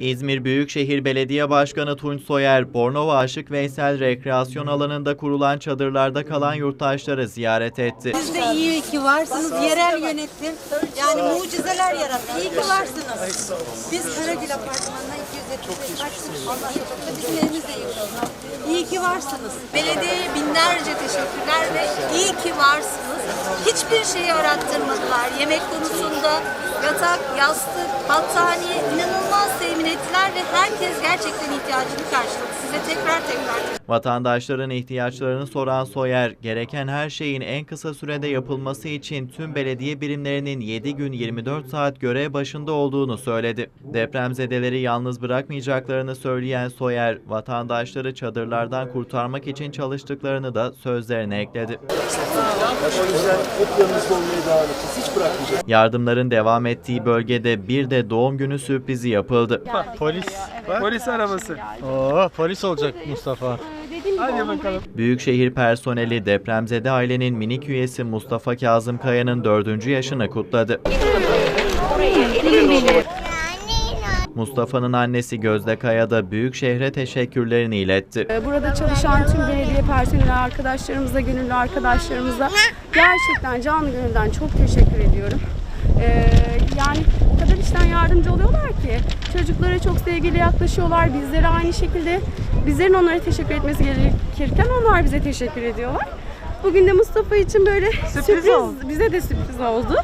İzmir Büyükşehir Belediye Başkanı Tunç Soyer, Bornova Aşık Veysel Rekreasyon Alanı'nda kurulan çadırlarda kalan yurttaşları ziyaret etti. Siz de iyi ki varsınız. Yerel yönetim yani mucizeler yarattı. İyi ki varsınız. Biz Karagül Apartmanı'na 275 açtık. Allah bizim evimiz. İyi ki varsınız. Belediyeye binlerce teşekkürler ve iyi ki varsınız. Hiçbir şeyi arattırmadılar. Yemek konusunda yatak, yastık, battaniye inanılmaz temin ettiler herkes gerçekten ihtiyacını karşıladı. Size tekrar tekrar Vatandaşların ihtiyaçlarını soran Soyer, gereken her şeyin en kısa sürede yapılması için tüm belediye birimlerinin 7 gün 24 saat görev başında olduğunu söyledi. Depremzedeleri yalnız bırakmayacaklarını söyleyen Soyer, vatandaşları çadırlardan kurtarmak için çalıştıklarını da sözlerine ekledi. Yardımların devam ettiği bölgede bir de doğum günü sürprizi yapıldı. Polis. Polis arabası. Oo, polis olacak Mustafa. Hadi bakalım. Büyükşehir personeli depremzede ailenin minik üyesi Mustafa Kazım Kaya'nın dördüncü yaşını kutladı. Mustafa'nın annesi Gözde Kaya da Büyükşehir'e teşekkürlerini iletti. Burada çalışan tüm belediye personeli arkadaşlarımıza, gönüllü arkadaşlarımıza gerçekten canlı gönülden çok teşekkür ediyorum. Ee, işten yardımcı oluyorlar ki çocuklara çok sevgili yaklaşıyorlar. Bizlere aynı şekilde bizlerin onlara teşekkür etmesi gerekirken onlar bize teşekkür ediyorlar. Bugün de Mustafa için böyle sürpriz, oldu. bize de sürpriz oldu.